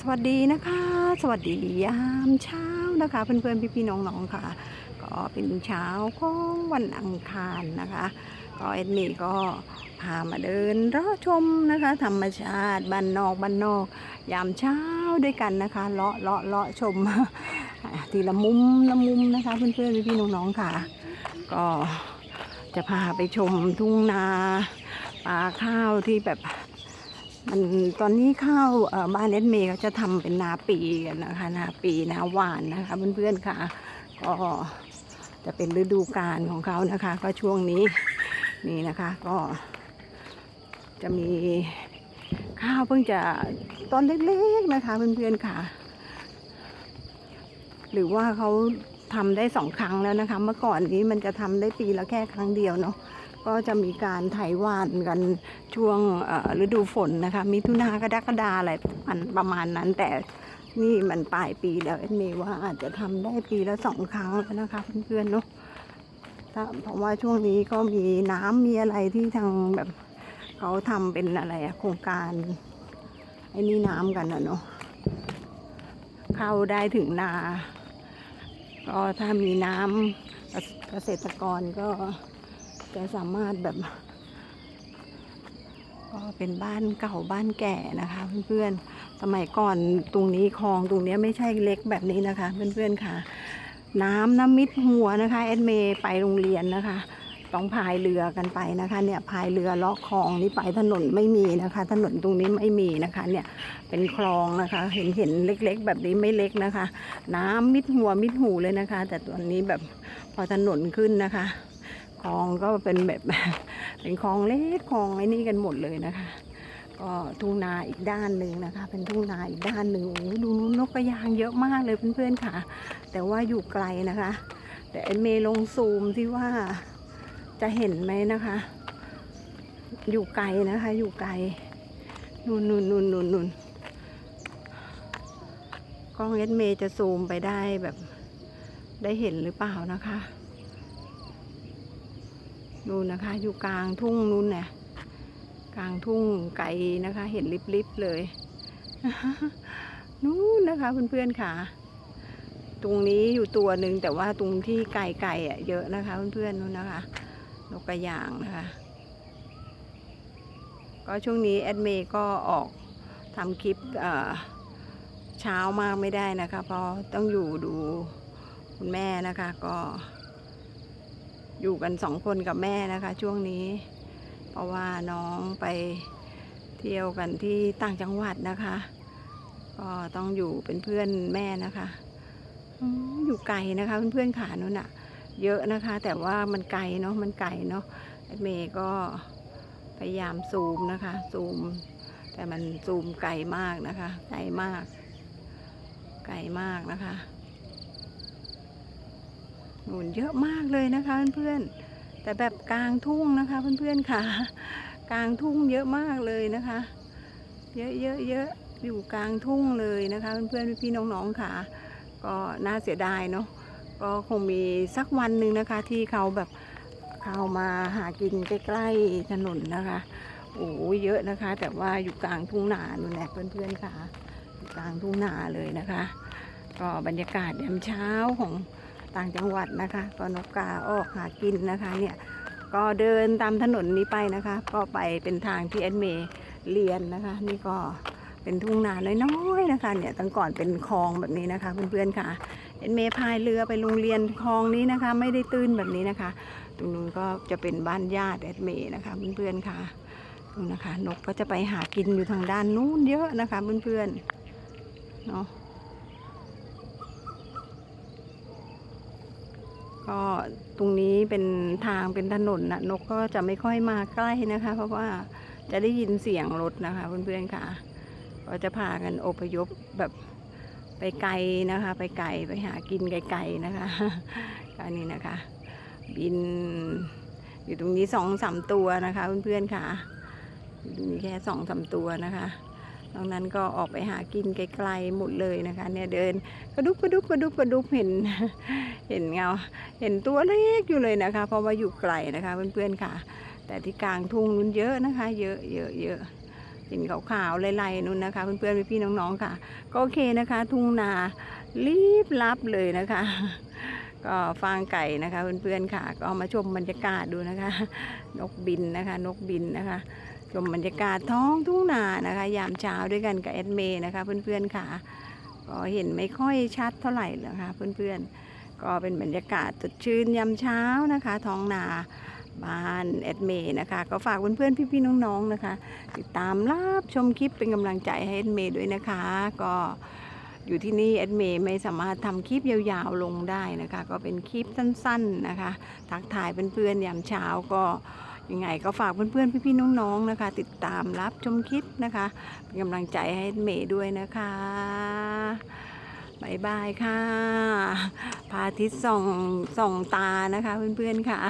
สวัสดีนะคะ สวัสดียามเช้านะคะ เพื่อนๆพี่ๆน้องๆค่ะ ก็เป็นเช้าของวันอังคารนะคะ ก็เอ็ดมี่ก็พามาเดินรอชมนะคะ ธรรมชาติบ้านนอกบ้านนอก ยามเช้าด้วยกันนะคะเลาะเลาะเลาะชมทีละมุมละมุมนะคะ เพื่อนๆพี่ๆน้องๆค่ะ ก็จะพาไปชมทุ่งนาป่าข้าวที่แบบ มันตอนนี้ข้าวบ้านเอสเมย์ก็จะทำเป็นนาปีกันนะคะ นาปีนาหวานนะคะเพื่อนๆค่ะ ก็จะเป็นฤดูกาลของเขานะคะ ก็ช่วงนี้นี่นะคะก็จะมีข้าวเพิ่งจะตอนเล็กๆนะคะเพื่อนๆค่ะ หรือว่าเขาทำได้สองครั้งแล้วนะคะ เมื่อก่อนนี้มันจะทำได้ปีละแค่ครั้งเดียวเนาะ ก็จะมีการไถหวานกันช่วงฤดูฝนนะคะ มิถุนากรกฎาอะไรประมาณนั้น แต่นี่มันปลายปีแล้วเอ็นเมยว่าอาจจะทำได้ปีละสองครั้งแล้วนะคะเพื่อนๆเนาะถ้าเพราะว่าช่วงนี้ก็มีน้ำมีอะไรที่ทางแบบเขาทำเป็นอะไรอะโครงการไอ้นี่น้ำกันอะเนาะเข้าได้ถึงนา ก็ถ้ามีน้ำเกษตรกรก็ จะสามารถแบบ ก็เป็นบ้านเก่าบ้านแก่นะคะ เพื่อนๆ สมัยก่อนตรงนี้คลองตรงนี้ไม่ใช่เล็กแบบนี้นะคะ เพื่อนๆค่ะ น้ำน้ำมิดหัวนะคะเอ็ดเมย์ไปโรงเรียนนะคะ ต้องพายเรือกันไปนะคะ เนี่ยพายเรือเลาะคลองนี่ไปถนนไม่มีนะคะ ถนนตรงนี้ไม่มีนะคะ เนี่ยเป็นคลองนะคะ เห็นเห็นเล็ก ๆ แบบนี้ไม่เล็กนะคะ น้ำมิดหัวมิดหูเลยนะคะ แต่ตอนนี้แบบพอถนนขึ้นนะคะ คลองก็เป็นแบบเป็นคลองเล็กคลองไอ้นี่กันหมดเลยนะคะ ก็ทุ่งนาอีกด้านหนึ่งนะคะ เป็นทุ่งนาอีกด้านหนึ่งโอ้ดูนกกระยางเยอะมากเลยเพื่อนๆค่ะ แต่ว่าอยู่ไกลนะคะ แต่ไอเมย์ลงซูมที่ว่าจะเห็นไหมนะคะ อยู่ไกลนะคะ อยู่ไกลนู่นนู่นนู่นนู่นนู่นกล้องเอสเมย์จะซูมไปได้แบบได้เห็นหรือเปล่านะคะ นู่นนะคะ อยู่กลางทุ่งนู่นเนี่ยกลางทุ่งไกลนะคะ เห็นลิบๆเลย นู่นนะคะเพื่อนๆค่ะ ตรงนี้อยู่ตัวหนึ่งแต่ว่าตรงที่ไกลๆอะเยอะนะคะเพื่อนๆนู่นนะคะนกกระยางนะคะ ก็ช่วงนี้แอดเมย์ก็ออกทำคลิปเอ่อเช้ามากไม่ได้นะคะ เพราะต้องอยู่ดูคุณแม่นะคะก็ อยู่กันสองคนกับแม่นะคะ ช่วงนี้ เพราะว่าน้องไปเที่ยวกันที่ต่างจังหวัดนะคะ ก็ต้องอยู่เป็นเพื่อนแม่นะคะอยู่ไกลนะคะเพื่อนๆขานู่นอะเยอะนะคะ แต่ว่ามันไกลเนาะมันไกลเนาะเมย์ก็พยายามซูมนะคะซูม แต่มันซูมไกลมากนะคะ ไกลมาก ไกลมากนะคะ หนุนเยอะมากเลยนะคะเพื่อนๆแต่แบบกลางทุ่งนะคะ เพื่อนๆค่ะ กลางทุ่งเยอะมากเลยนะคะ เยอะเยอะเยอะอยู่กลางทุ่งเลยนะคะ เพื่อนๆพี่ๆน้องๆค่ะ ก็น่าเสียดายเนาะก็คงมีสักวันหนึ่งนะคะ ที่เขาแบบเข้ามาหากินใกล้ๆถนนนะคะโอ้เยอะนะคะ แต่ว่าอยู่กลางทุ่งนานู่นแลเพื่อนๆค่ะอยู่กลางทุ่งนาเลยนะคะ ก็บรรยากาศยามเช้าของ ต่างจังหวัดนะคะก็นกกาออกหากินนะคะเนี่ยก็เดินตามถนนนี้ไปนะคะ ก็ไปเป็นทางที่แอดเมเรียนนะคะ นี่ก็เป็นทุ่งนาน้อยๆนะคะเนี่ยตั้งก่อนเป็นคลองแบบนี้นะคะเพื่อนๆค่ะเอ็นเมพายเรือไปโรงเรียนคลองนี้นะคะ ไม่ได้ตื้นแบบนี้นะคะ ตรงนู้นก็จะเป็นบ้านญาติเอ็ดเมนะคะเพื่อนๆค่ะนู่นนะคะ นกก็จะไปหากินอยู่ทางด้านนู้นเยอะนะคะเพื่อนๆเนาะ ก็ตรงนี้เป็นทางเป็นถนนนะนกก็จะไม่ค่อยมาใกล้นะคะ เพราะว่าจะได้ยินเสียงรถนะคะเพื่อนๆค่ะ ก็จะพากันอพยพแบบไปไกลนะคะ ไปไกลไปหากินไกลๆนะคะก็นี่นะคะ บินอยู่ตรงนี้สองสามตัวนะคะเพื่อนๆค่ะอยู่ตรงนี้แค่สองสามตัวนะคะ ตรงนั้นก็ออกไปหากินไกลๆหมดเลยนะคะ เนี่ยเดินกระดุกกระดุกกระดุกกระดุกเห็น เห็นเงา เห็นตัวเล็กอยู่เลยนะคะ เพราะว่าอยู่ไกลนะคะเพื่อนๆค่ะ แต่ที่กลางทุ่งนู้นเยอะนะคะ เยอะเยอะเยอะเห็นขาวๆไล่ๆนู่นนะคะเพื่อนๆพี่ๆน้องๆค่ะ ก็โอเคนะคะ ทุ่งนารีบลับเลยนะคะ ก็ฟางไก่นะคะเพื่อนๆค่ะ ก็มาชมบรรยากาศดูนะคะ นกบินนะคะ นกบินนะคะ ชมบรรยากาศท้องทุ่งนานะคะ ยามเช้าด้วยกันกับแอดเมย์นะคะ เพื่อนๆค่ะ ก็เห็นไม่ค่อยชัดเท่าไหร่หรอกค่ะเพื่อนๆ ก็เป็นบรรยากาศสดชื่นยามเช้านะคะ ท้องนาบ้านแอดเมย์นะคะ ก็ฝากเพื่อนๆพี่ๆน้องๆนะคะ ติดตามรับชมคลิปเป็นกำลังใจให้แอดเมย์ด้วยนะคะ ก็ อยู่ที่นี่แอดเมย์ไม่สามารถทำคลิปยาวๆลงได้นะคะ ก็เป็นคลิปสั้นๆนะคะ ทักทายเพื่อนๆยามเช้าก็ยังไงก็ฝากเพื่อนๆ พี่ๆ น้องๆ นะคะ ติดตามรับชมคลิปนะคะ เป็นกำลังใจให้เมย์ด้วยนะคะบายบายค่ะพาทิตย์ส่องส่องตานะคะเพื่อนๆค่ะ